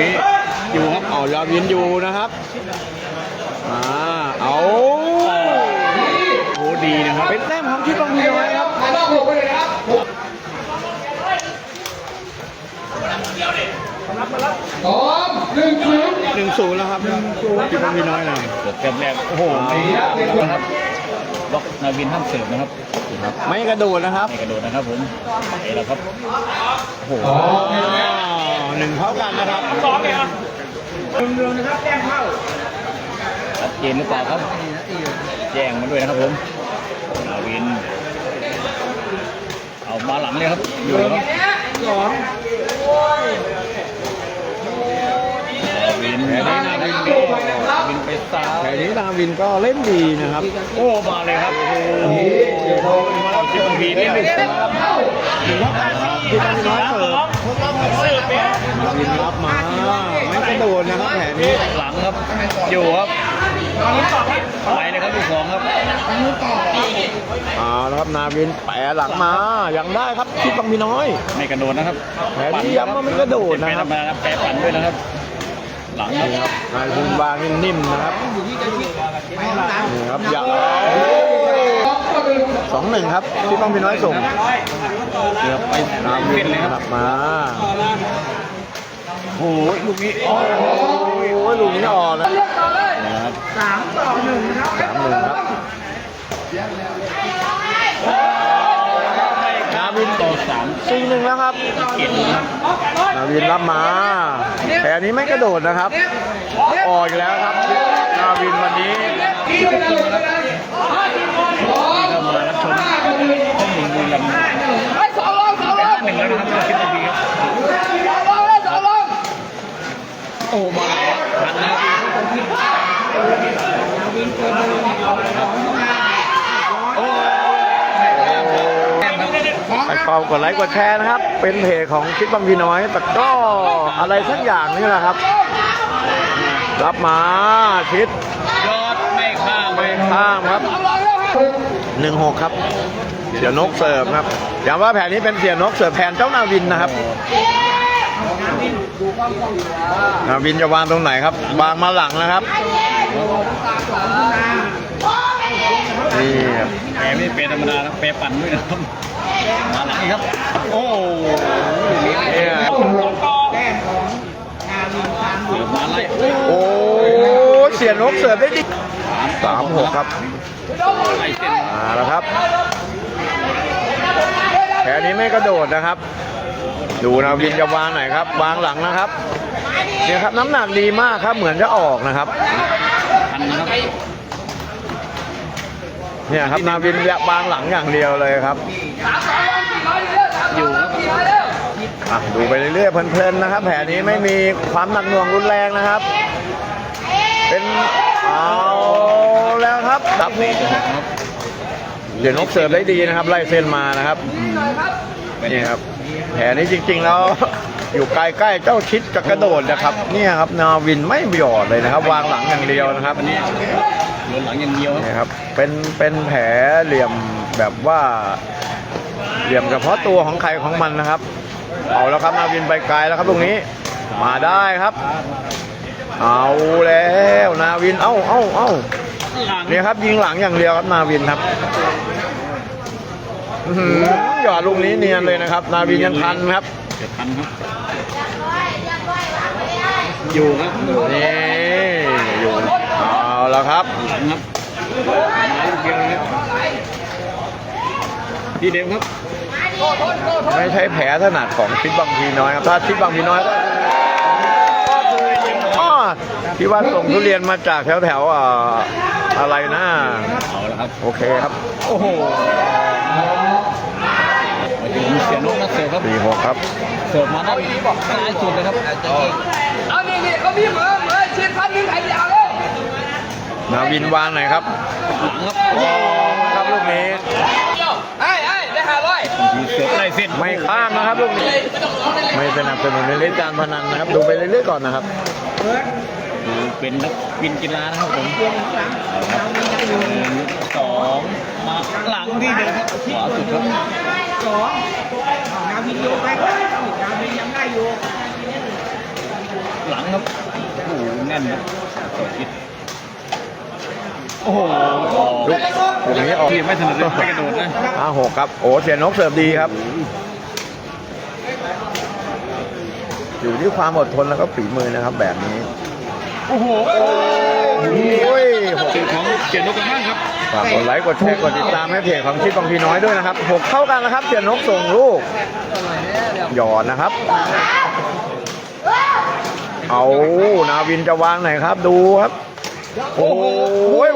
นี้อยู่ครับเอายาวินอยู่นะครับอ่าเอาโอ้ดีนะครับเป็นแต้มของที่ต้องมีน้อยครับสองหนึ่งศูนย์หนึ่งศูนย์แล้วครับที่ต้องมีน้อยเลยเกิดเกมแรกโอ้โหไม่นะครับบล็อกนาวินห้ามเสิร์ฟนะครับ ไม่กระโดดนะครับ ไม่กระโดดนะครับผมเอ๋แล้วครับ โอ้โห สองหนึ่งอ่าหนึ่งเท่ากันนะครับชัดเจนหรือเปล่าครับ แจ้งมาด้วยนะครับผมนาวิน เอามาหลังเลยครับ อยู่ครับนาวินนาวินนาวินไปซ้าแต่ยนี้ดาวินก็เล่นดีนะครับ โอ้ มาเลยครับ โอ้โหเอาชิปบีนี่เลยครับถือว่า วินรับมาไม่กระโดดนะครับแผนนี้หลังครับ อยู่ครับไปเลยครับลูกสองครับเอาละครับนาวินแปะหลังมายังได้ครับที่ต้องมีน้อย ไม่กระโดดนะครับแผนนี้ย้ำว่าไม่กระโดดนะครับเป็นธรรมดาครับแปรปั่นด้วยนะครับ หลังครับนี่ครับนายคุณวางนิ่มๆนะครับนี่ครับอย่าสองหนึ่งครับที่ต้องมีน้อยส่งเกือบไปนาวิเส้นนเลยครับกลับมา โอ้ยลูกนี้ โอ้โอ้ยลูกนี้ออกนะนะครับสามหนึ่งครับนาวินต่อสามสี่หนึ่งแล้วครับนาวินรับมา แต่อันนี้ไม่กระโดดนะครับ ออกอีกแล้วครับ นาวินวันนี้ก็มารับชมข้อมูลบุรีรัมย์เป็นห้าหนึ่งแล้วนะครับชิปบีครับโอ้มาทันนะครับโอ้ ไปเป่ากดไลค์กดแชร์นะครับ เป็นเพจของคิดบางพีน้อยแต่ก็อะไรสักอย่างนี่แหละครับ รับมาชิดยอดไม่ข้ามไม่ข้ามครับหนึ่งหกครับ เสียนกเสิร์ฟครับย้ำว่าแผนนี้เป็นเสียนกเสิร์ฟแทนเจ้านาวินนะครับนาวินจะวางตรงไหนครับ วางมาหลังนะครับนี่แปรไม่เป็นธรรมดานะแปรปั่นด้วยนะครับ มาหลังอีกครับ โอ้เนี่ยเสือมาไล่โอ้เสียนกเสิร์ฟได้ดีสามหกครับไล่เส้นมาแล้วครับแผนนี้ไม่กระโดดนะครับ ดูนาวินจะวางไหนครับ วางหลังนะครับเนี่ยครับน้ำหนักดีมากครับเหมือนจะออกนะครับ ทันนะครับ เนี่ยครับนาวินจะวางหลังอย่างเดียวเลยครับอยู่อะดูไปเรื่อยๆเพลินๆนะครับ แผนนี้ไม่มีความหนักหน่วงรุนแรงนะครับ เป็นเอาแล้วครับดับนี้เดี๋ยวนกเสิร์ฟได้ดีนะครับไล่เส้นมานะครับนี่ครับแผนนี้จริงๆแล้วอยู่ใกล้ๆเจ้าชิดจะกระโดดนะครับ เนี่ยครับนาวินไม่หยอดเลยนะครับ วางหลังอย่างเดียวนะครับวั นนี้โดนหลังอย่างเดียวครับ นี่ครับ เป็น เป็นแผลเหลี่ยมแบบว่า เหลี่ยมเฉพาะตัวของใครของมันนะครับ เอาแล้วครับนาวินไปไกลแล้วครับตรงนี้ มาได้ครับ เอาแล้วนาวิน เอ้าเอ้าเอ้าหลังเนี่ยครับยิงหลังอย่างเดียวครับนาวินครับอื้อหือหยอดลูกนี้เนียนเลยนะครับ นาวินยังทันครับ เจ็ดพันครับ อยู่ครับ นี่อยู่เอา แล้วครับหลังครับมาลูกเดียวเลยครับที่เดิมครับ ไม่ใช่แผลถนัดของชิดบางพีน้อยครับ ถ้าชิดบางพีน้อยก็ก็คืออ้อที่ว่าส่งทุเรียนมาจากแถวแถวๆอ่าอะไรนะเอาละครับ โอเคครับ โอ้โหมาถึงเสียนกนักเสิร์ฟครับสี่หกครับเสิร์ฟมาด้านซ้ายสุดเลยครับเอานี่นี่เขามีเหมือนเหมือนชิ้นพันหนึ่งใครจะเอาเลย นาวินวางไหนอยครับหลังครับโอ้ครับลูกนี้ไอ้ไอ้ได้ห้าร้อยทีเสิร์ฟไล่เส้นไม่ข้ามนะครับลูกนี้ ไม่สนับสนุนในเล่นการพนันนะครับ ดูไปเรื่อยๆก่อนนะครับดูเป็นนักบินกีฬานะครับผมเอาครับหนึ่งสองมาหลังที่เดิมครับขวาสุดครับสองนาวินโยไปนาวินยังได้อยู่หลัม่นครับโอ้โห ลูกลูกนี้ออกที่ไม่ถนัดเลยไม่กระโดดนะห้าหกครับ โอ้เสียนกเสิร์ฟดีครับ อยู่ที่ความอดทนแล้วก็ฝีมือนะครับ แบบนี้ โอ้โหโอ้ยหกสื่อของเกียรตินกกันบ้างครับฝากกดไลค์กดแชร์กดติดตามให้เพจของชิดบางพีน้อยด้วยนะครับหกเข้ากันนะครับเสียนกส่งลูกหยอดนะครับ เอานาวินจะวางไหนครับดูครับ โอ้โห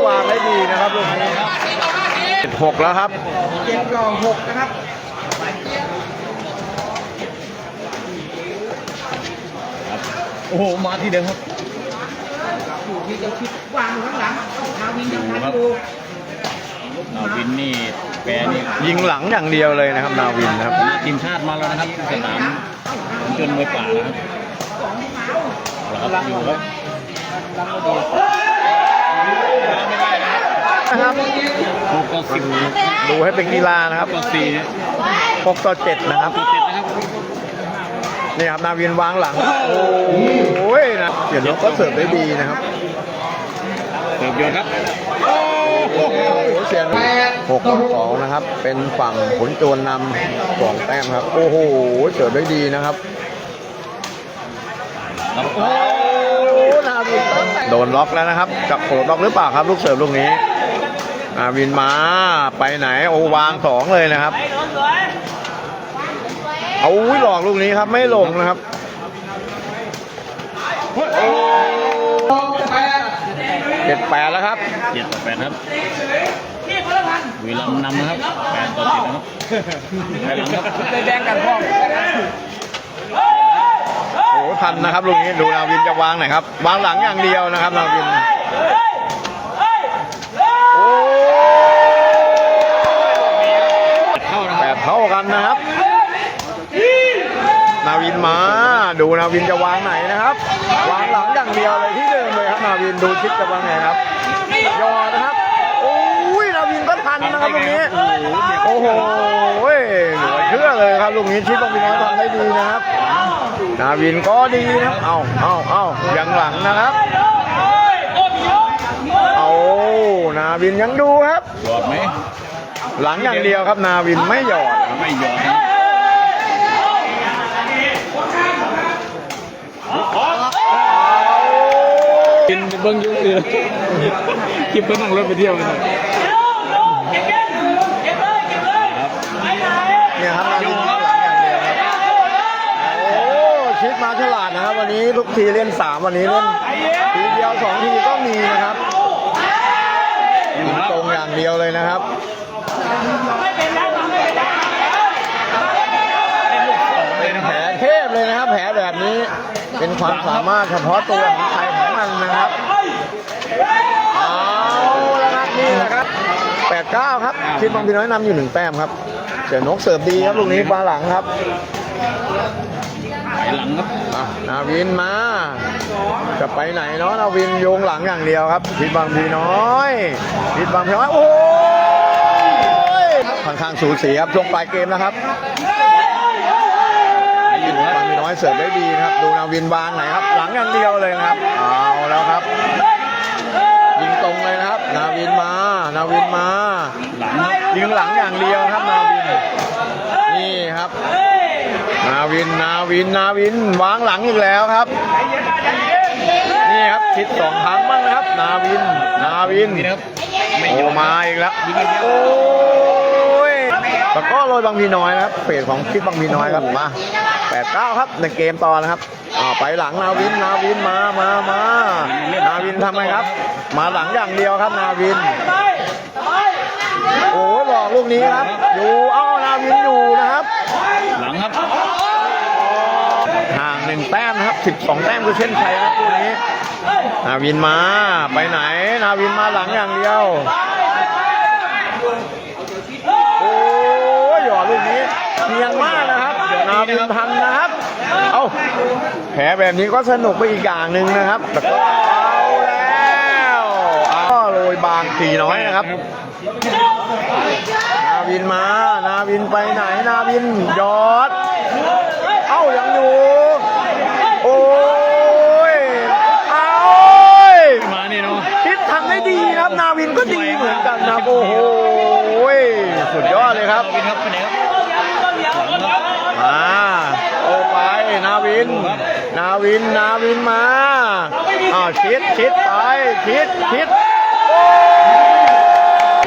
วางได้ดีนะครับลูกนี้หกแล้วครับโอ้โหมาที่เดิมครับวางอยู่ข้างหลังนาวินยังทันครับอยู่นาวินนี่แปรนี่ยิงหลังอย่างเดียวเลยนะครับ นาวินนะครับชนะทีมชาติมาแล้วนะครับที่สนามผมจนมวยป่านะครับเอาละครับอยู่ครับ นะครับหกต่อสิบดูให้เป็นกีฬานะครับต่อสี่หกต่อเจ็ดนะครับต่อเจ็ดนะครับนี่ครับนาวินวางหลัง โอ้ยนะเสียนกก็เสิร์ฟได้ดีนะครับเสิร์ฟโยนครับโอ้โหเสียนหกต่อสองนะครับ เป็นฝั่งผลโจรนำสองแต้มครับ โอ้โหเสิร์ฟได้ดีนะครับครับโอ้นาวินโดนล็อกแล้วนะครับ จับโผล่ล็อกหรือเปล่าครับ ลูกเสิร์ฟลูกนี้ นาวินมาไปไหนโอ้วางสองเลยนะครับเอาอุ้ยหลอกลูกนี้ครับไม่ลงนะครับแปดเจ็ดแปดแล้วครับเจ็ดต่อแปดครับวีรัมย์นำนะครับแปดต่อเจ็ดนะครับไปหลังครับแดงกันพ่อโอ้โหทันนะครับลูกนี้ดูนาวินจะวางไหนครับ วางหลังอย่างเดียวนะครับนาวิน เข้านะคแปรับดเท่ากันนะครับ นาวินมา ดูนาวินจะวางไหนนะครับ วางหลังอย่างเดียวเลยที่เดิมเลยครับนาวินดูชิดจะวางไหนครับยอนะครับโอ้ยนาวินก็ทันนะครับลูกนี้โอ้โหเหลือเชื่อเลยครับลูกนี้ชิดบางพีน้อยทำได้ดีนะครับนาวินก็ดีนะครับเอาเอาเอายังหลังนะครับเอานาวินยังดูครับหย อดไหมหลังอย่างเดียวครับนาวินไม่หยอดไม่หยอดนะกินเบิ้งยุ่งเลยคลิปเพิ่งนั่งรถไปเที่ยวกันครับเนี่ยครับนาวินหลังอย่างเดียวครับโอ้ชิดมาฉลาดนะครับวันนี้ทุกทีเล่นสามวันนี้เล่นทีเดียวสองทีก็มีนะครับยิงตรง อย่างเดียวเลยนะครับเป็นแผลเทพเลยนะครับ แผลแบบนี้เป็นความสามารถเฉพาะตัวของใครของมันนะครับเอาแล้วครับนี่แหละครับแปดเก้าครับชิดบางพีน้อยนำอยู่หนึ่งแต้มครับเสียนกเสิร์ฟดีครับลูกนี้ปลาหลังครับไปหลังครับอะนาวินมา จะไปไหนเนาะนาวินโยงหลังอย่างเดียวครับชิดบางพีน้อยชิดบางพีน้อย โอ้ยค่อนข้างสูสีครับช่วงปลายเกมนะครับบางมีน้อยเสิร์ฟได้ดีนะครับ ดูนาวินวางไหนครับ หลังอย่างเดียวเลยนะครับ เอาแล้วครับยิงตรงเลยนะครับ นาวินมา นาวินมาหลังยิงหลังอย่างเดียวครับนาวิน นี่ครับ นาวิน นาวิน นาวิน วางหลังอีกแล้วครับ นี่ครับคิดสองครั้งบ้างนะครับ นาวิน นาวินนี่นะครับไม่หยโอ้อดมาอีกแล้วโอ้ยแต่ก็โรยบางพีน้อยนะครับเฟสของคิดบางพีน้อยครับมาแปดเก้าครับในเกมต่อนะครับอ่าไปหลังนาวินนาวินมามามานาวินทำไงครับ มาหลังอย่างเดียวครับนาวินโอ้ยหลอกลูกนี้ครับ อยู่เอ้านาวินอยู่นะครับ หลังครับห่างหนึ่งแต้มนะครับสิบสองแต้มคือเส้นชัยครับคู่นี้ นาวินมา ไปไหน นาวินมาหลังอย่างเดียว โอ้ยหยอดลูกนี้เนียนมากนะครับ นาวินทันนะครับ เอาแผลแบบนี้ก็สนุกไปอีกอย่างหนึ่งนะครับแต่ก็เอาแล้วก็โรยบางสีน้อยนะครับ นาวินมา นาวินไปไหน นาวินยอด เอ้ายังอยู่ โอ้ย เอา ก็ดีเหมือนกันนะโอ้โหสุดยอดเลยครับ นาวินครับไปไหนครับหลังครับ มาโอ้ไปนาวิน นา วินนาวินมาอ้าวชิดชิดไปชิดชิดโอ้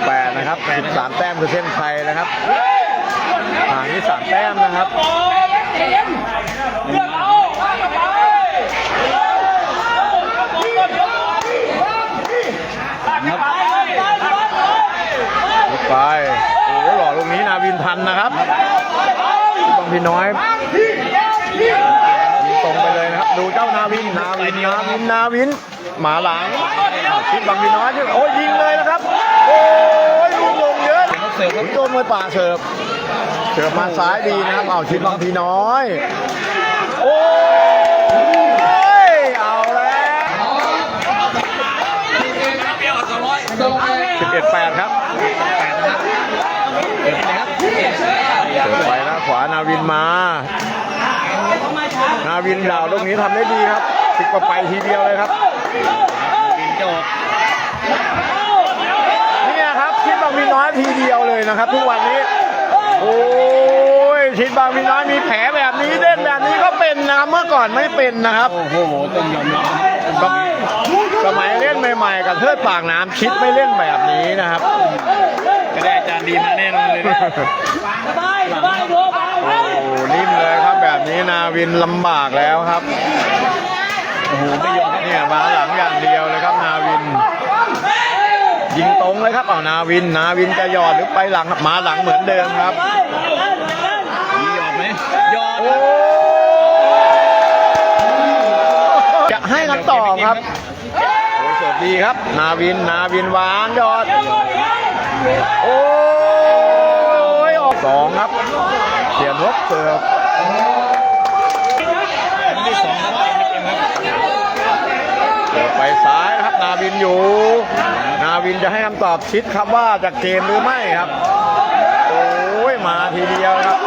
แปดนะครับ13แต้มคือเส้นชัยนะครับห่างนี่สามแต้มนะครับครับไปโอ้โหหล่อลูกนี้นาวินทันนะครับบางพี่น้อยยิงตรงไปเลยนะครับ ดูเจ้านา วินนาวินนาวินนาวินหมาหลังอ้าวชิดบางพี่น้อยโอ้ยยิงเลยนะครับ โอ้ยลูกลงเยอะเขาเสิร์ฟครับโดนมวยป่าเสิร์ฟเสิร์ฟมาซ้ายดีนะครับเอาชิดบางพี่น้อย โอ้ยเอาแล้วตรงไป11 8ครับเดี๋ยวไปไหนครับเสิร์ฟไปนะขวานาวินมา นาวินดาวลูกนี้ทำได้ดีครับ ติดกว่าไปทีเดียวเลยครับวินจะออกเนี่ยครับ ชิดบางมีน้อยทีเดียวเลยนะครับ ทุกวันนี้ โอ้ยชิดบางมีน้อยมีแผลแบบนี้เล่นแบบนี้ก็เป็นนะครับเมื่อก่อนไม่เป็นนะครับ โอ้โหต้องยอมรับนะครับสมัยเล่นใหม่ๆ กับเทิดปากน้ำชิดไม่เล่นแบบนี้นะครับก็ได้อาจารย์ดีมาแน่นอนเลยนะโอ้นิ่มเลยครับแบบนี้นาวินลำบากแล้วครับโอ้โหไม่ยอมครับเนี่ยมาหลังอย่างเดียวเลยครับนาวิน ยิงตรงเลยครับเอานาวิน นาวินจะหยอดหรือไปหลังครับมาหลังเหมือนเดิมครับมีหยอดไหมหยอดโอ้จะให้คำตอบครับโอ้ยเสิร์ฟดีครับ นาวินนาวินวางหยอดโอ้ยออกสองครับเสียนรบเสิร์ฟ ที่สองครับไม่เกมครับ เสิร์ฟ ไปซ้ายนะครับนาวินอยู่ นาวินจะให้คำตอบชิดครับว่าจะเกมหรือไม่ครับ โอ้ยมาทีเดียวครับ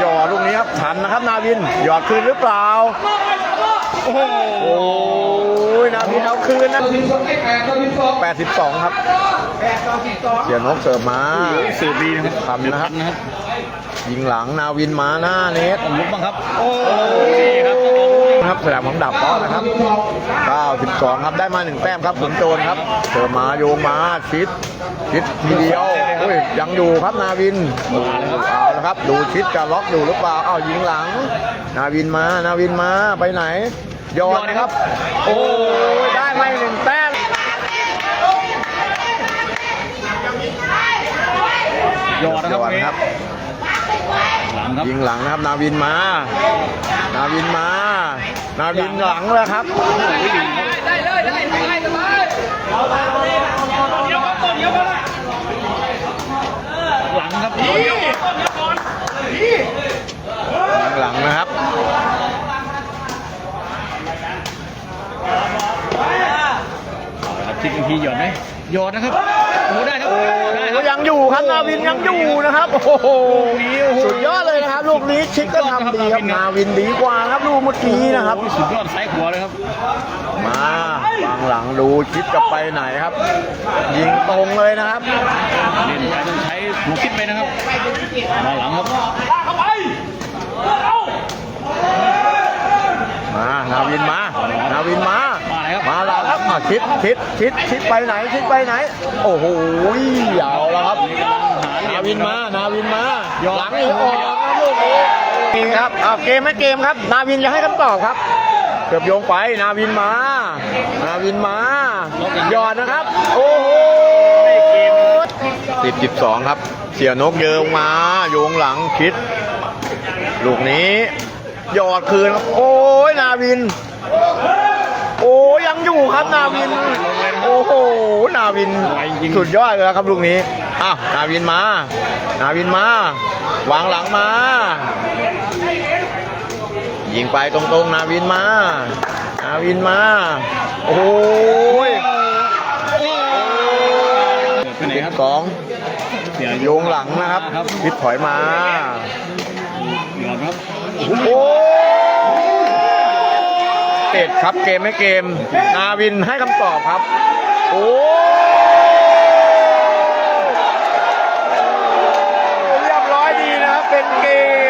หยอดลูกนี้ครับทันนะครับ นาวินหยอดคืนหรือเปล่า โอ้โหโอ้ยนาวินเอาคืนนะตัวที่สองไอ้แปดตัวที่สอง82 ครับเสียนกเสิร์ฟมาสืบดีนะครับทำนะครับนะครับยิงหลังนาวินมาหน้าเน็ตต้องลุกบ้างครับ โอ้ดีครับ ครับสนามของดับต้อนะครับ92ครับได้มาหนึ่งแต้มครับขุนโจรครับเสิร์ฟมาโยงมาชิดชิดทีเดียวโอ้ยยังอยู่ครับนาวินเอาละครับ ดูชิดจะล็อกอยู่หรือเปล่าเอายิงหลัง นาวินมานาวินมาไปไหนยอดนะครับ โอ้ยได้มาอีกหนึ่งแต้มหยอดนะครับ งครับยิงหลังนะครับ นาวินมา นาวินมา นาวินหลังแล้วครับได้เลยได้ได้สบายหลังครับยิงหลังนะครับครับชิดบางทีหยอดไหมหยอดนะครับโอ้โหได้ครับโอ้ได้ครับยังอยู่ครับนาวินยังอยู่นะครับ โอ้โหสุดยอดเลูกนี้ชิคก็ทำดีครับนาวินดีกว่าครับลูกเมื่อกี้นะครับ สุดยอดซ้ายขวาเลยครับ มาวางหลังดูชิดจะไปไหนครับ ยิงตรงเลยนะครับเล่นไปต้องใช้หัวคิดไปนะครับมาหลังครับมานาวินมานาวินมา มาเลยครับมาแล้วครับอะชิดชิดชิดชิดไปไหนชิดไปไหน โอ้โหเอาแล้วครับ นาวินมานาวินมาหลังอีกออก นี่ครับเอาเกมไม่เกมครับ นาวินจะให้คำตอบครับ เกือบโยงไป นาวินมา นาวินมาหยอดนะครับ โอ้โหติดสิบสองครับ เสียนกเยิงมา โยงหลังคิด ลูกนี้หยอดคืนครับ โอ้ยนาวิน โอ้ยังอยู่ครับนาวิน โอ้โห นาวิน สุดยอดเลยครับลูกนี้ อ้าวนาวินมา นาวินมา วางหลังมา ยิงไปตรงๆ นาวินมา นาวินมา โอ้ยไปไหนครับสองเสียโยงหลังนะครับครับพิดถอยมาหยอดครับ โอ้ติดครับเกมไม่เกม นาวินให้คำตอบครับ โอ้ เ